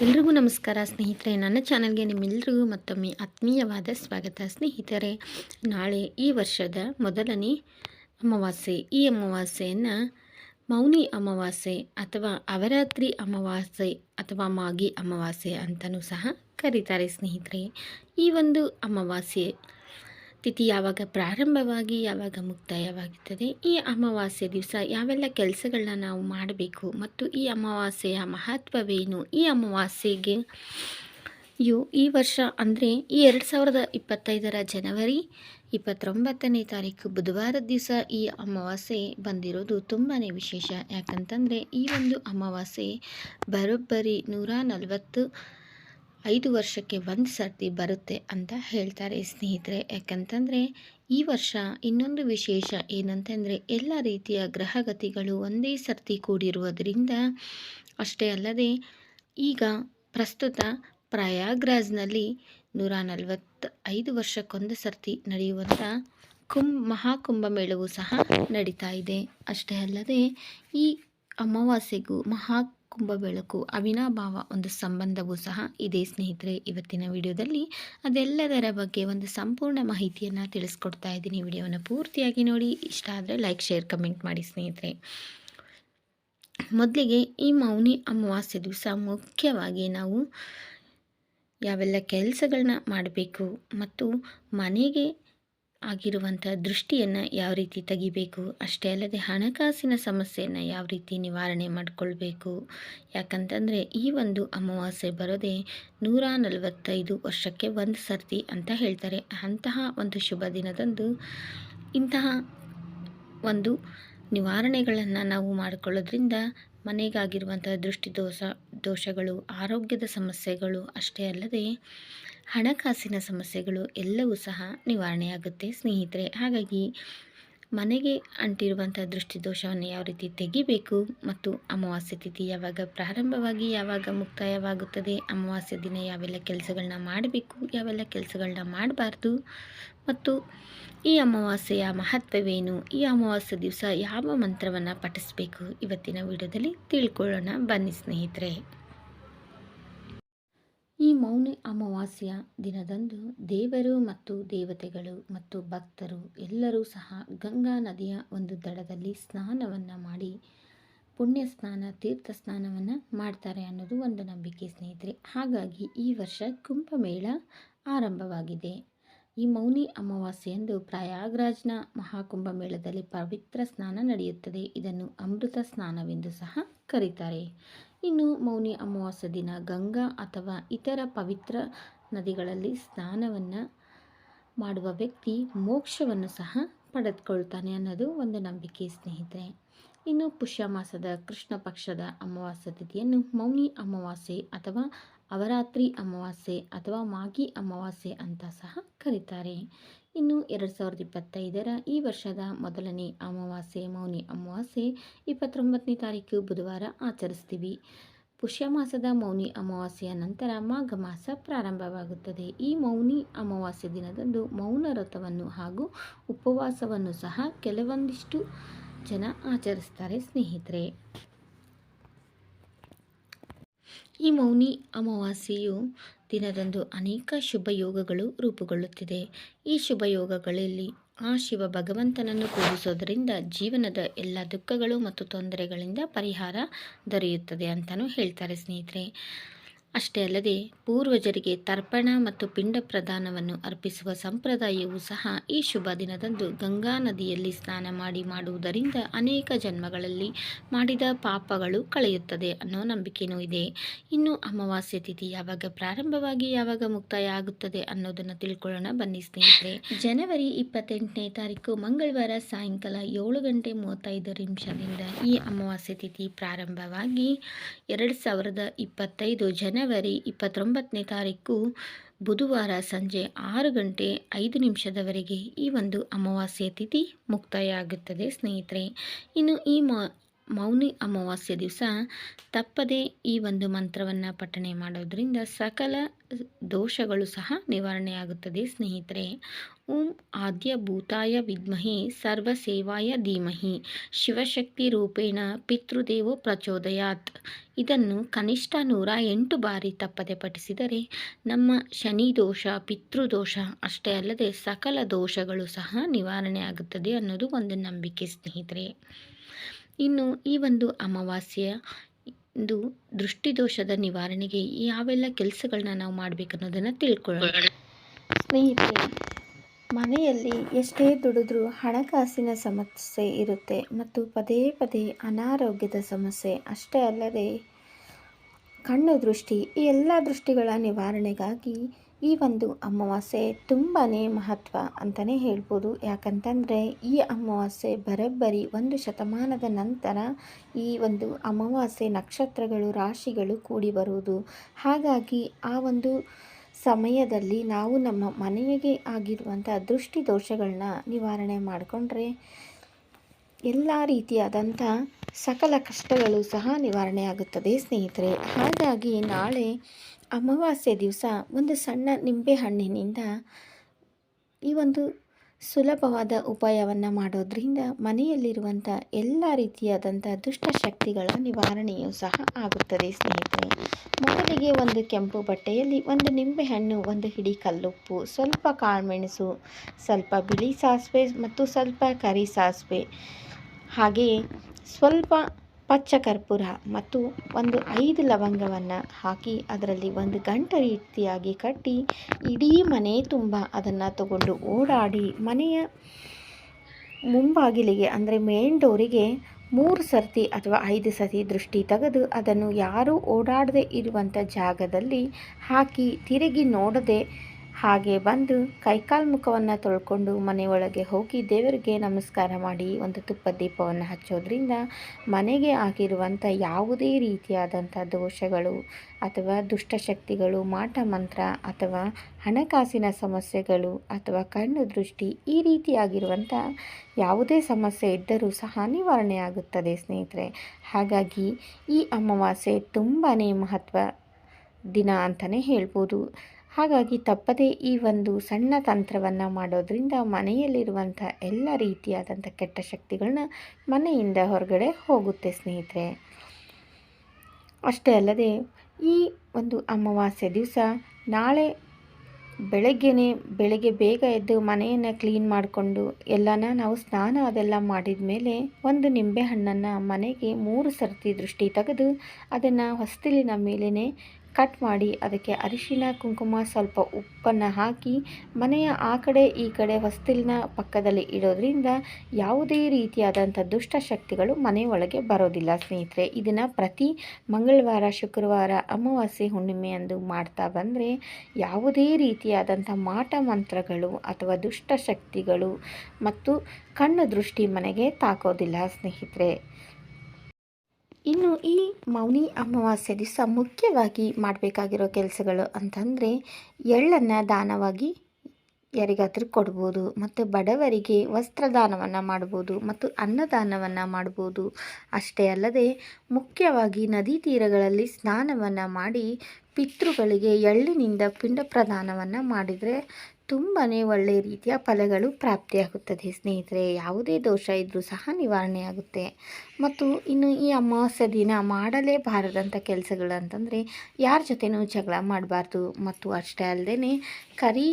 ಎಲ್ರಿಗೂ ನಮಸ್ಕಾರ ಸ್ನೇಹಿತರೆ. ನನ್ನ ಚಾನಲ್ಗೆ ನಿಮ್ಮೆಲ್ಲರಿಗೂ ಮತ್ತೊಮ್ಮೆ ಆತ್ಮೀಯವಾದ ಸ್ವಾಗತ. ಸ್ನೇಹಿತರೆ, ನಾಳೆ ಈ ವರ್ಷದ ಮೊದಲನೇ ಅಮಾವಾಸ್ಯೆ. ಈ ಅಮಾವಾಸ್ಯೆಯನ್ನು ಮೌನಿ ಅಮಾವಾಸ್ಯೆ ಅಥವಾ ಅವರಾತ್ರಿ ಅಮಾವಾಸ್ಯೆ ಅಥವಾ ಮಾಗಿ ಅಮಾವಾಸ್ಯೆ ಅಂತಲೂ ಸಹ ಕರೀತಾರೆ ಸ್ನೇಹಿತರೆ. ಈ ಒಂದು ಅಮಾವಾಸ್ಯೆ ತಿಥಿ ಯಾವಾಗ ಪ್ರಾರಂಭವಾಗಿ, ಯಾವಾಗ ಮುಕ್ತಾಯವಾಗುತ್ತದೆ, ಈ ಅಮಾವಾಸ್ಯೆ ದಿವಸ ಯಾವೆಲ್ಲ ಕೆಲಸಗಳನ್ನ ನಾವು ಮಾಡಬೇಕು ಮತ್ತು ಈ ಅಮಾವಾಸ್ಯೆಯ ಮಹತ್ವವೇನು, ಈ ಅಮಾವಾಸ್ಯೆಗೆ ಯು ಈ ವರ್ಷ ಅಂದರೆ ಈ ಎರಡು ಸಾವಿರದ ಇಪ್ಪತ್ತೈದರ ಜನವರಿ ಇಪ್ಪತ್ತೊಂಬತ್ತನೇ ತಾರೀಕು ಬುಧವಾರ ದಿವಸ ಈ ಅಮಾವಾಸ್ಯೆ ಬಂದಿರೋದು ತುಂಬಾ ವಿಶೇಷ. ಯಾಕಂತಂದರೆ ಈ ಒಂದು ಅಮಾವಾಸ್ಯೆ ಬರೋಬ್ಬರಿ ನೂರ ನಲವತ್ತು ಐದು ವರ್ಷಕ್ಕೆ ಒಂದು ಸರ್ತಿ ಬರುತ್ತೆ ಅಂತ ಹೇಳ್ತಾರೆ ಸ್ನೇಹಿತರೆ. ಯಾಕಂತಂದರೆ ಈ ವರ್ಷ ಇನ್ನೊಂದು ವಿಶೇಷ ಏನಂತಂದರೆ ಎಲ್ಲ ರೀತಿಯ ಗ್ರಹಗತಿಗಳು ಒಂದೇ ಸರ್ತಿ ಕೂಡಿರುವುದರಿಂದ ಅಷ್ಟೇ ಅಲ್ಲದೆ ಈಗ ಪ್ರಸ್ತುತ ಪ್ರಯಾಗ್ರಾಜ್ನಲ್ಲಿ ನೂರ ನಲವತ್ತ ಐದು ವರ್ಷಕ್ಕೊಂದು ಸರ್ತಿ ನಡೆಯುವಂಥ ಕುಂ ಮಹಾಕುಂಭಮೇಳವು ಸಹ ನಡೀತಾ ಇದೆ. ಅಷ್ಟೇ ಅಲ್ಲದೆ ಈ ಅಮಾವಾಸ್ಯೆಗೂ ಮಹಾ ಕುಂಭ ಬೆಳಕು, ಅವಿನಾಭಾವ ಒಂದು ಸಂಬಂಧವೂ ಸಹ ಇದೆ ಸ್ನೇಹಿತರೆ. ಇವತ್ತಿನ ವಿಡಿಯೋದಲ್ಲಿ ಅದೆಲ್ಲದರ ಬಗ್ಗೆ ಒಂದು ಸಂಪೂರ್ಣ ಮಾಹಿತಿಯನ್ನು ತಿಳಿಸ್ಕೊಡ್ತಾ ಇದ್ದೀನಿ. ವಿಡಿಯೋವನ್ನು ಪೂರ್ತಿಯಾಗಿ ನೋಡಿ. ಇಷ್ಟ ಆದರೆ ಲೈಕ್, ಶೇರ್, ಕಮೆಂಟ್ ಮಾಡಿ ಸ್ನೇಹಿತರೆ. ಮೊದಲಿಗೆ ಈ ಮೌನಿ ಅಮಾವಾಸ್ಯೆ ದಿವಸ ಮುಖ್ಯವಾಗಿ ನಾವು ಯಾವೆಲ್ಲ ಕೆಲಸಗಳನ್ನ ಮಾಡಬೇಕು ಮತ್ತು ಮನೆಗೆ ಆಗಿರುವಂಥ ದೃಷ್ಟಿಯನ್ನು ಯಾವ ರೀತಿ ತೆಗಿಬೇಕು? ಅಷ್ಟೇ ಅಲ್ಲದೆ ಹಣಕಾಸಿನ ಸಮಸ್ಯೆಯನ್ನು ಯಾವ ರೀತಿ ನಿವಾರಣೆ ಮಾಡಿಕೊಳ್ಬೇಕು? ಯಾಕಂತಂದರೆ ಈ ಒಂದು ಅಮಾವಾಸ್ಯೆ ಬರೋದೇ ನೂರ ನಲವತ್ತೈದು ವರ್ಷಕ್ಕೆ ಒಂದು ಸರ್ತಿ ಅಂತ ಹೇಳ್ತಾರೆ. ಅಂತಹ ಒಂದು ಶುಭ ದಿನದಂದು ಇಂತಹ ಒಂದು ನಿವಾರಣೆಗಳನ್ನು ನಾವು ಮಾಡಿಕೊಳ್ಳೋದ್ರಿಂದ ಮನೆಗಾಗಿರುವಂಥ ದೃಷ್ಟಿ ದೋಷ ದೋಷಗಳು, ಆರೋಗ್ಯದ ಸಮಸ್ಯೆಗಳು ಅಷ್ಟೇ ಅಲ್ಲದೆ ಹಣಕಾಸಿನ ಸಮಸ್ಯೆಗಳು ಎಲ್ಲವೂ ಸಹ ನಿವಾರಣೆಯಾಗುತ್ತೆ ಸ್ನೇಹಿತರೆ. ಹಾಗಾಗಿ ಮನೆಗೆ ಅಂಟಿರುವಂಥ ದೃಷ್ಟಿದೋಷವನ್ನು ಯಾವ ರೀತಿ ತೆಗಿಬೇಕು ಮತ್ತು ಅಮಾವಾಸ್ಯೆ ತಿಥಿ ಯಾವಾಗ ಪ್ರಾರಂಭವಾಗಿ ಯಾವಾಗ ಮುಕ್ತಾಯವಾಗುತ್ತದೆ, ಅಮಾವಾಸ್ಯೆ ದಿನ ಯಾವೆಲ್ಲ ಕೆಲಸಗಳನ್ನ ಮಾಡಬೇಕು, ಯಾವೆಲ್ಲ ಕೆಲಸಗಳನ್ನ ಮಾಡಬಾರ್ದು ಮತ್ತು ಈ ಅಮಾವಾಸ್ಯೆಯ ಮಹತ್ವವೇನು, ಈ ಅಮಾವಾಸ್ಯೆ ದಿವಸ ಯಾವ ಮಂತ್ರವನ್ನು ಪಠಿಸಬೇಕು ಇವತ್ತಿನ ವಿಡಿಯೋದಲ್ಲಿ ತಿಳ್ಕೊಳ್ಳೋಣ ಬನ್ನಿ ಸ್ನೇಹಿತರೆ. ಈ ಮೌನಿ ಅಮಾವಾಸ್ಯ ದಿನದಂದು ದೇವರು ಮತ್ತು ದೇವತೆಗಳು ಮತ್ತು ಭಕ್ತರು ಎಲ್ಲರೂ ಸಹ ಗಂಗಾ ನದಿಯ ಒಂದು ದಡದಲ್ಲಿ ಸ್ನಾನವನ್ನು ಮಾಡಿ ಪುಣ್ಯ ಸ್ನಾನ, ತೀರ್ಥ ಸ್ನಾನವನ್ನು ಮಾಡ್ತಾರೆ ಅನ್ನೋದು ಒಂದು ನಂಬಿಕೆ ಸ್ನೇಹಿತರೆ. ಹಾಗಾಗಿ ಈ ವರ್ಷ ಕುಂಭಮೇಳ ಆರಂಭವಾಗಿದೆ. ಈ ಮೌನಿ ಅಮಾವಾಸ್ಯೆಯಂದು ಪ್ರಯಾಗ್ರಾಜ್ನ ಮಹಾಕುಂಭ ಮೇಳದಲ್ಲಿ ಪವಿತ್ರ ಸ್ನಾನ ನಡೆಯುತ್ತದೆ. ಇದನ್ನು ಅಮೃತ ಸ್ನಾನವೆಂದು ಸಹ ಕರೀತಾರೆ. ಇನ್ನು ಮೌನಿ ಅಮಾವಾಸ್ಯ ದಿನ ಗಂಗಾ ಅಥವಾ ಇತರ ಪವಿತ್ರ ನದಿಗಳಲ್ಲಿ ಸ್ನಾನವನ್ನು ಮಾಡುವ ವ್ಯಕ್ತಿ ಮೋಕ್ಷವನ್ನು ಸಹ ಪಡೆದುಕೊಳ್ತಾನೆ ಅನ್ನೋದು ಒಂದು ನಂಬಿಕೆ ಸ್ನೇಹಿತರೆ. ಇನ್ನು ಪುಷ್ಯ ಮಾಸದ ಕೃಷ್ಣ ಪಕ್ಷದ ಅಮಾವಾಸ್ಯ ತಿಥಿಯನ್ನು ಮೌನಿ ಅಮಾವಾಸ್ಯೆ ಅಥವಾ ಅವರಾತ್ರಿ ಅಮಾವಾಸ್ಯೆ ಅಥವಾ ಮಾಗಿ ಅಮಾವಾಸ್ಯೆ ಅಂತ ಸಹ ಕರೀತಾರೆ. ಇನ್ನು ಎರಡು ಸಾವಿರದ ಇಪ್ಪತ್ತೈದರ ಈ ವರ್ಷದ ಮೊದಲನೇ ಅಮಾವಾಸ್ಯೆ, ಮೌನಿ ಅಮಾವಾಸ್ಯೆ ಇಪ್ಪತ್ತೊಂಬತ್ತನೇ ತಾರೀಕು ಬುಧವಾರ ಆಚರಿಸ್ತೀವಿ. ಪುಷ್ಯ ಮಾಸದ ಮೌನಿ ಅಮಾವಾಸ್ಯೆಯ ನಂತರ ಮಾಘ ಮಾಸ ಪ್ರಾರಂಭವಾಗುತ್ತದೆ. ಈ ಮೌನಿ ಅಮಾವಾಸ್ಯೆ ದಿನದಂದು ಮೌನ ರಥವನ್ನು ಹಾಗೂ ಉಪವಾಸವನ್ನು ಸಹ ಕೆಲವೊಂದಿಷ್ಟು ಜನ ಆಚರಿಸ್ತಾರೆ ಸ್ನೇಹಿತರೆ. ಈ ಮೌನಿ ಅಮಾವಾಸ್ಯೆಯು ದಿನದಂದು ಅನೇಕ ಶುಭ ಯೋಗಗಳು ರೂಪುಗೊಳ್ಳುತ್ತಿದೆ. ಈ ಶುಭ ಯೋಗಗಳಲ್ಲಿ ಆ ಶಿವ ಭಗವಂತನನ್ನು ಪೂಜಿಸೋದರಿಂದ ಜೀವನದ ಎಲ್ಲ ದುಃಖಗಳು ಮತ್ತು ತೊಂದರೆಗಳಿಂದ ಪರಿಹಾರ ದೊರೆಯುತ್ತದೆ ಅಂತಲೂ ಹೇಳ್ತಾರೆ ಸ್ನೇಹಿತರೆ. ಅಷ್ಟೇ ಅಲ್ಲದೆ ಪೂರ್ವಜರಿಗೆ ತರ್ಪಣ ಮತ್ತು ಪಿಂಡ ಪ್ರದಾನವನ್ನು ಅರ್ಪಿಸುವ ಸಂಪ್ರದಾಯವೂ ಸಹ ಈ ಶುಭ ದಿನದಂದು ಗಂಗಾ ನದಿಯಲ್ಲಿ ಸ್ನಾನ ಮಾಡಿ ಮಾಡುವುದರಿಂದ ಅನೇಕ ಜನ್ಮಗಳಲ್ಲಿ ಮಾಡಿದ ಪಾಪಗಳು ಕಳೆಯುತ್ತದೆ ಅನ್ನೋ ನಂಬಿಕೆಯೂ ಇದೆ ಇನ್ನು ಅಮಾವಾಸ್ಯ ತಿಥಿ ಯಾವಾಗ ಪ್ರಾರಂಭವಾಗಿ ಯಾವಾಗ ಮುಕ್ತಾಯ ಆಗುತ್ತದೆ ಅನ್ನೋದನ್ನು ತಿಳ್ಕೊಳ್ಳೋಣ. ಬನ್ನಿ ಸ್ನೇಹಿತರೆ, ಜನವರಿ ಇಪ್ಪತ್ತೆಂಟನೇ ತಾರೀಕು ಮಂಗಳವಾರ ಸಾಯಂಕಾಲ ಏಳು ಗಂಟೆ ಮೂವತ್ತೈದು ನಿಮಿಷದಿಂದ ಈ ಅಮಾವಾಸ್ಯ ತಿಥಿ ಪ್ರಾರಂಭವಾಗಿ ಎರಡು ಸಾವಿರದ ಇಪ್ಪತ್ತೈದು ಜನ ಜನವರಿ ಇಪ್ಪತ್ತೊಂಬತ್ತನೇ ತಾರೀಕು ಬುಧವಾರ ಸಂಜೆ ಆರು ಗಂಟೆ ಐದು ನಿಮಿಷದವರೆಗೆ ಈ ಒಂದು ಅಮಾವಾಸ್ಯೆ ತಿಥಿ ಮುಕ್ತಾಯ ಆಗುತ್ತದೆ ಸ್ನೇಹಿತರೆ, ಇನ್ನು ಈ ಮೌನಿ ಅಮಾವಾಸ್ಯೆ ದಿವಸ ತಪ್ಪದೇ ಈ ಒಂದು ಮಂತ್ರವನ್ನು ಪಠಣೆ ಮಾಡೋದ್ರಿಂದ ಸಕಲ ದೋಷಗಳು ಸಹ ನಿವಾರಣೆಯಾಗುತ್ತದೆ. ಸ್ನೇಹಿತರೆ ಓಂ ಆದ್ಯ ಭೂತಾಯ ವಿದ್ಮಹಿ ಸರ್ವಸೇವಾಯ ಧೀಮಹಿ. ಶಿವಶಕ್ತಿ ರೂಪೇಣ ಪಿತೃದೇವೋ ಪ್ರಚೋದಯಾತ್. ಇದನ್ನು ಕನಿಷ್ಠ ನೂರ ಎಂಟು ಬಾರಿ ತಪ್ಪದೆ ಪಠಿಸಿದರೆ ನಮ್ಮ ಶನಿ ದೋಷ ಪಿತೃದೋಷ ಅಷ್ಟೇ ಅಲ್ಲದೆ ಸಕಲ ದೋಷಗಳು ಸಹ ನಿವಾರಣೆ ಆಗುತ್ತದೆ ಅನ್ನೋದು ಒಂದು ನಂಬಿಕೆ ಸ್ನೇಹಿತರೆ. ಇನ್ನು ಈ ಒಂದು ಅಮಾವಾಸ್ಯೆಯ ಇಂದು ದೃಷ್ಟಿದೋಷದ ನಿವಾರಣೆಗೆ ಯಾವೆಲ್ಲ ಕೆಲಸಗಳನ್ನ ನಾವು ಮಾಡಬೇಕನ್ನೋದನ್ನು ತಿಳ್ಕೊಳ್ಳೋಣ. ಸ್ನೇಹಿತರೆ ಮನೆಯಲ್ಲಿ ಎಷ್ಟೇ ದುಡಿದ್ರೂ ಹಣಕಾಸಿನ ಸಮಸ್ಯೆ ಇರುತ್ತೆ ಮತ್ತು ಪದೇ ಪದೇ ಅನಾರೋಗ್ಯದ ಸಮಸ್ಯೆ ಅಷ್ಟೇ ಅಲ್ಲದೆ ಕಣ್ಣು ದೃಷ್ಟಿ, ಈ ಎಲ್ಲ ದೃಷ್ಟಿಗಳ ನಿವಾರಣೆಗಾಗಿ ಈ ಒಂದು ಅಮಾವಾಸ್ಯೆ ತುಂಬಾ ಮಹತ್ವ ಅಂತಲೇ ಹೇಳ್ಬೋದು. ಯಾಕಂತಂದರೆ ಈ ಅಮಾವಾಸ್ಯೆ ಬರೋಬ್ಬರಿ ಒಂದು ಶತಮಾನದ ನಂತರ ಈ ಒಂದು ಅಮಾವಾಸ್ಯೆ ನಕ್ಷತ್ರಗಳು, ರಾಶಿಗಳು ಕೂಡಿ ಬರುವುದು. ಹಾಗಾಗಿ ಆ ಒಂದು ಸಮಯದಲ್ಲಿ ನಾವು ನಮ್ಮ ಮನೆಗೆ ಆಗಿರುವಂಥ ದೃಷ್ಟಿ ದೋಷಗಳನ್ನ ನಿವಾರಣೆ ಮಾಡಿಕೊಂಡ್ರೆ ಎಲ್ಲ ರೀತಿಯಾದಂಥ ಸಕಲ ಕಷ್ಟಗಳು ಸಹ ನಿವಾರಣೆ ಆಗುತ್ತದೆ, ಸ್ನೇಹಿತರೆ. ಹಾಗಾಗಿ ನಾಳೆ ಅಮಾವಾಸ್ಯೆ ದಿವಸ ಒಂದು ಸಣ್ಣ ನಿಂಬೆ ಹಣ್ಣಿನಿಂದ ಈ ಒಂದು ಸುಲಭವಾದ ಉಪಾಯವನ್ನು ಮಾಡೋದ್ರಿಂದ ಮನೆಯಲ್ಲಿರುವಂಥ ಎಲ್ಲ ರೀತಿಯಾದಂಥ ದುಷ್ಟಶಕ್ತಿಗಳ ನಿವಾರಣೆಯೂ ಸಹ ಆಗುತ್ತದೆ, ಸ್ನೇಹಿತರೆ. ಮೊದಲಿಗೆ ಒಂದು ಕೆಂಪು ಬಟ್ಟೆಯಲ್ಲಿ ಒಂದು ನಿಂಬೆಹಣ್ಣು ಒಂದು ಹಿಡಿ ಕಲ್ಲುಪ್ಪು, ಸ್ವಲ್ಪ ಕಾಳುಮೆಣಸು, ಸ್ವಲ್ಪ ಬಿಳಿ ಸಾಸಿವೆ ಮತ್ತು ಸ್ವಲ್ಪ ಕರಿ ಸಾಸಿವೆ. ಹಾಗೆಯೇ ಸ್ವಲ್ಪ ಪಚ್ಚ ಕರ್ಪೂರ ಮತ್ತು ಒಂದು ಐದು ಲವಂಗವನ್ನು ಹಾಕಿ ಅದರಲ್ಲಿ ಒಂದು ಗಂಟೆ ರೀತಿಯಾಗಿ ಕಟ್ಟಿ ಇಡೀ ಮನೆ ತುಂಬ ಅದನ್ನು ತಗೊಂಡು ಓಡಾಡಿ ಮನೆಯ ಮುಂಬಾಗಿಲಿಗೆ, ಅಂದರೆ ಮೇನ್ ಡೋರಿಗೆ ಮೂರು ಸರ್ತಿ ಅಥವಾ ಐದು ಸತಿ ದೃಷ್ಟಿ ತೆಗೆದು ಅದನ್ನು ಯಾರೂ ಓಡಾಡದೆ ಇರುವಂಥ ಜಾಗದಲ್ಲಿ ಹಾಕಿ ತಿರುಗಿ ನೋಡದೆ ಹಾಗೆ ಬಂದು ಕೈಕಾಲು ಮುಖವನ್ನು ತೊಳ್ಕೊಂಡು ಮನೆಯೊಳಗೆ ಹೋಗಿ ದೇವರಿಗೆ ನಮಸ್ಕಾರ ಮಾಡಿ ಒಂದು ತುಪ್ಪ ದೀಪವನ್ನು ಹಚ್ಚೋದ್ರಿಂದ ಮನೆಗೆ ಆಗಿರುವಂಥ ಯಾವುದೇ ರೀತಿಯಾದಂಥ ದೋಷಗಳು ಅಥವಾ ದುಷ್ಟಶಕ್ತಿಗಳು, ಮಾಟ ಮಂತ್ರ ಅಥವಾ ಹಣಕಾಸಿನ ಸಮಸ್ಯೆಗಳು ಅಥವಾ ಕಣ್ಣು ದೃಷ್ಟಿ ಈ ರೀತಿಯಾಗಿರುವಂಥ ಯಾವುದೇ ಸಮಸ್ಯೆ ಇದ್ದರೂ ಸಹ ನಿವಾರಣೆ ಆಗುತ್ತದೆ ಸ್ನೇಹಿತರೆ. ಹಾಗಾಗಿ ಈ ಅಮಾವಾಸ್ಯೆ ತುಂಬಾ ಮಹತ್ವ ದಿನ ಅಂತಲೇ ಹೇಳ್ಬೋದು. ಹಾಗಾಗಿ ತಪ್ಪದೇ ಈ ಒಂದು ಸಣ್ಣ ತಂತ್ರವನ್ನು ಮಾಡೋದ್ರಿಂದ ಮನೆಯಲ್ಲಿರುವಂಥ ಎಲ್ಲ ರೀತಿಯಾದಂಥ ಕೆಟ್ಟ ಶಕ್ತಿಗಳನ್ನ ಮನೆಯಿಂದ ಹೊರಗಡೆ ಹೋಗುತ್ತೆ ಸ್ನೇಹಿತರೆ. ಅಷ್ಟೇ ಅಲ್ಲದೆ ಈ ಒಂದು ಅಮಾವಾಸ್ಯೆ ದಿವಸ ನಾಳೆ ಬೆಳಗ್ಗೆನೇ ಬೆಳಗ್ಗೆ ಬೇಗ ಎದ್ದು ಮನೆಯನ್ನು ಕ್ಲೀನ್ ಮಾಡಿಕೊಂಡು ಎಲ್ಲನ ನಾವು ಸ್ನಾನ ಅದೆಲ್ಲ ಮಾಡಿದ ಮೇಲೆ ಒಂದು ನಿಂಬೆ ಹಣ್ಣನ್ನು ಮನೆಗೆ ಮೂರು ಸರ್ತಿ ದೃಷ್ಟಿ ತೆಗೆದು ಅದನ್ನು ಹೊಸ್ತಿಲಿನ ಮೇಲೇ ಕಟ್ ಮಾಡಿ ಅದಕ್ಕೆ ಅರಿಶಿನ, ಕುಂಕುಮ, ಸ್ವಲ್ಪ ಉಪ್ಪನ್ನು ಹಾಕಿ ಮನೆಯ ಆ ಕಡೆ ಈ ಕಡೆ ಹೊಸ್ತಿಲಿನ ಪಕ್ಕದಲ್ಲಿ ಇಡೋದ್ರಿಂದ ಯಾವುದೇ ರೀತಿಯಾದಂಥ ದುಷ್ಟಶಕ್ತಿಗಳು ಮನೆಯೊಳಗೆ ಬರೋದಿಲ್ಲ. ಸ್ನೇಹಿತರೆ, ಇದನ್ನು ಪ್ರತಿ ಮಂಗಳವಾರ, ಶುಕ್ರವಾರ, ಅಮಾವಾಸ್ಯೆ ಹುಣ್ಣಿಮೆ ಎಂದು ಮಾಡ್ತಾ ಬಂದರೆ ಯಾವುದೇ ರೀತಿಯಾದಂಥ ಮಾಟ ಮಂತ್ರಗಳು ಅಥವಾ ದುಷ್ಟಶಕ್ತಿಗಳು ಮತ್ತು ಕಣ್ಣು ದೃಷ್ಟಿ ಮನೆಗೆ ತಾಕೋದಿಲ್ಲ ಸ್ನೇಹಿತರೆ. ಇನ್ನು ಈ ಮೌನಿ ಅಮಾವಾಸ್ಯೆ ದಿವಸ ಮುಖ್ಯವಾಗಿ ಮಾಡಬೇಕಾಗಿರೋ ಕೆಲಸಗಳು ಅಂತಂದರೆ ಎಳ್ಳನ್ನು ದಾನವಾಗಿ ಯಾರಿಗಾದರೂ ಕೊಡ್ಬೋದು, ಮತ್ತು ಬಡವರಿಗೆ ವಸ್ತ್ರದಾನವನ್ನು ಮಾಡ್ಬೋದು, ಮತ್ತು ಅನ್ನದಾನವನ್ನು ಮಾಡ್ಬೋದು. ಅಷ್ಟೇ ಅಲ್ಲದೆ ಮುಖ್ಯವಾಗಿ ನದಿ ತೀರಗಳಲ್ಲಿ ಸ್ನಾನವನ್ನು ಮಾಡಿ ಪಿತೃಗಳಿಗೆ ಎಳ್ಳಿನಿಂದ ಪಿಂಡ ಪ್ರದಾನವನ್ನು ಮಾಡಿದರೆ ತುಂಬಾ ಒಳ್ಳೆಯ ರೀತಿಯ ಫಲಗಳು ಪ್ರಾಪ್ತಿಯಾಗುತ್ತದೆ. ಸ್ನೇಹಿತರೆ, ಯಾವುದೇ ದೋಷ ಇದ್ದರೂ ಸಹ ನಿವಾರಣೆಯಾಗುತ್ತೆ. ಮತ್ತು ಇನ್ನು ಈ ಅಮಾವಾಸ್ಯೆ ದಿನ ಮಾಡಲೇಬಾರದಂಥ ಕೆಲಸಗಳು ಅಂತಂದರೆ ಯಾರ ಜೊತೆನೂ ಜಗಳ ಮಾಡಬಾರ್ದು. ಮತ್ತು ಅಷ್ಟೇ ಅಲ್ಲದೆ ಕರಿ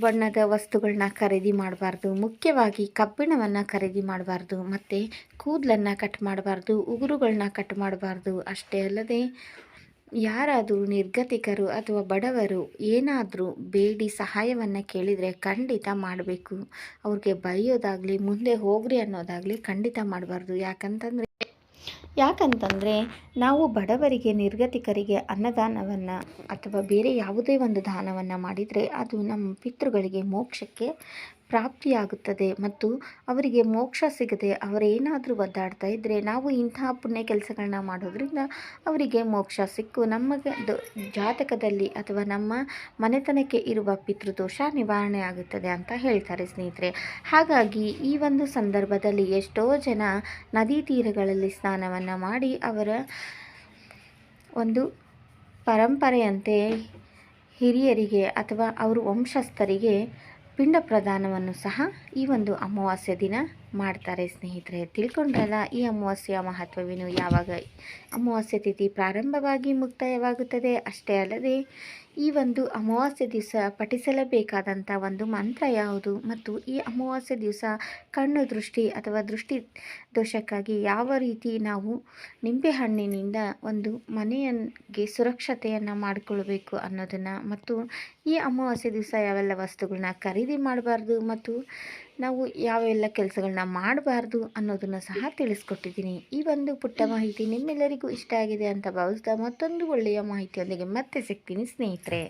ಬಣ್ಣದ ವಸ್ತುಗಳನ್ನ ಖರೀದಿ ಮಾಡಬಾರ್ದು. ಮುಖ್ಯವಾಗಿ ಕಬ್ಬಿಣವನ್ನು ಖರೀದಿ ಮಾಡಬಾರ್ದು. ಮತ್ತು ಕೂದಲನ್ನು ಕಟ್ ಮಾಡಬಾರ್ದು. ಉಗುರುಗಳನ್ನ ಕಟ್ ಮಾಡಬಾರ್ದು. ಅಷ್ಟೇ ಅಲ್ಲದೆ ಯಾರಾದರೂ ನಿರ್ಗತಿಕರು ಅಥವಾ ಬಡವರು ಏನಾದರೂ ಬೇಡಿ ಸಹಾಯವನ್ನು ಕೇಳಿದರೆ ಖಂಡಿತ ಮಾಡಬೇಕು. ಅವ್ರಿಗೆ ಬೈಯೋದಾಗಲಿ, ಮುಂದೆ ಹೋಗ್ರಿ ಅನ್ನೋದಾಗಲಿ ಖಂಡಿತ ಮಾಡಬಾರ್ದು. ಯಾಕಂತಂದರೆ ಯಾಕಂತಂದರೆ ನಾವು ಬಡವರಿಗೆ, ನಿರ್ಗತಿಕರಿಗೆ ಅನ್ನದಾನವನ್ನು ಅಥವಾ ಬೇರೆ ಯಾವುದೇ ಒಂದು ದಾನವನ್ನು ಮಾಡಿದರೆ ಅದು ನಮ್ಮ ಪಿತೃಗಳಿಗೆ ಮೋಕ್ಷಕ್ಕೆ ಪ್ರಾಪ್ತಿಯಾಗುತ್ತದೆ ಮತ್ತು ಅವರಿಗೆ ಮೋಕ್ಷ ಸಿಗದೆ ಅವರೇನಾದರೂ ಒದ್ದಾಡ್ತಾ ಇದ್ದರೆ ನಾವು ಇಂತಹ ಪುಣ್ಯ ಕೆಲಸಗಳನ್ನ ಮಾಡೋದ್ರಿಂದ ಅವರಿಗೆ ಮೋಕ್ಷ ಸಿಕ್ಕು. ನಮಗೆ ದ, ಜಾತಕದಲ್ಲಿ ಅಥವಾ ನಮ್ಮ ಮನೆತನಕ್ಕೆ ಇರುವ ಪಿತೃದೋಷ ನಿವಾರಣೆ ಆಗುತ್ತದೆ ಅಂತ ಹೇಳ್ತಾರೆ ಸ್ನೇಹಿತರೆ. ಹಾಗಾಗಿ ಈ ಒಂದು ಸಂದರ್ಭದಲ್ಲಿ ಎಷ್ಟೋ ಜನ ನದಿ ತೀರಗಳಲ್ಲಿ ಸ್ನಾನವನ್ನು ಮಾಡಿ ಅವರ ಒಂದು ಪರಂಪರೆಯಂತೆ ಹಿರಿಯರಿಗೆ ಅಥವಾ ಅವರು ವಂಶಸ್ಥರಿಗೆ ಪಿಂಡ ಪ್ರದಾನವನ್ನು ಸಹ ಈ ಒಂದು ಅಮಾವಾಸ್ಯ ದಿನ ಮಾಡ್ತಾರೆ ಸ್ನೇಹಿತರೆ. ತಿಳ್ಕೊಂಡ್ರಲ್ಲ, ಈ ಅಮಾವಾಸ್ಯೆಯ ಮಹತ್ವವೇನು? ಯಾವಾಗ ಅಮಾವಾಸ್ಯೆ ತಿಥಿ ಪ್ರಾರಂಭವಾಗಿ ಮುಕ್ತಾಯವಾಗುತ್ತದೆ? ಅಷ್ಟೇ ಅಲ್ಲದೆ, ಈ ಒಂದು ಅಮಾವಾಸ್ಯೆ ದಿವಸ ಪಠಿಸಲೇಬೇಕಾದಂಥ ಒಂದು ಮಂತ್ರ ಯಾವುದು? ಮತ್ತು ಈ ಅಮಾವಾಸ್ಯೆ ದಿವಸ ಕಣ್ಣು ದೃಷ್ಟಿ ಅಥವಾ ದೃಷ್ಟಿ ದೋಷಕ್ಕಾಗಿ ಯಾವ ರೀತಿ ನಾವು ನಿಂಬೆಹಣ್ಣಿನಿಂದ ಒಂದು ಮನೆಯಗೆ ಸುರಕ್ಷತೆಯನ್ನು ಮಾಡಿಕೊಳ್ಬೇಕು ಅನ್ನೋದನ್ನು ಮತ್ತು ಈ ಅಮಾವಾಸ್ಯೆ ದಿವಸ ಯಾವೆಲ್ಲ ವಸ್ತುಗಳನ್ನ ಖರೀದಿ ಮಾಡಬಾರ್ದು ಮತ್ತು ನಾವು ಯಾವೆಲ್ಲ ಕೆಲಸಗಳನ್ನ ಮಾಡಬಾರ್ದು ಅನ್ನೋದನ್ನು ಸಹ ತಿಳಿಸ್ಕೊಟ್ಟಿದ್ದೀನಿ. ಈ ಒಂದು ಪುಟ್ಟ ಮಾಹಿತಿ ನಿಮ್ಮೆಲ್ಲರಿಗೂ ಇಷ್ಟ ಆಗಿದೆ ಅಂತ ಭಾವಿಸ್ತಾ ಮತ್ತೊಂದು ಒಳ್ಳೆಯ ಮಾಹಿತಿಯೊಂದಿಗೆ ಮತ್ತೆ ಸಿಗ್ತೀನಿ ಸ್ನೇಹಿತರೆ.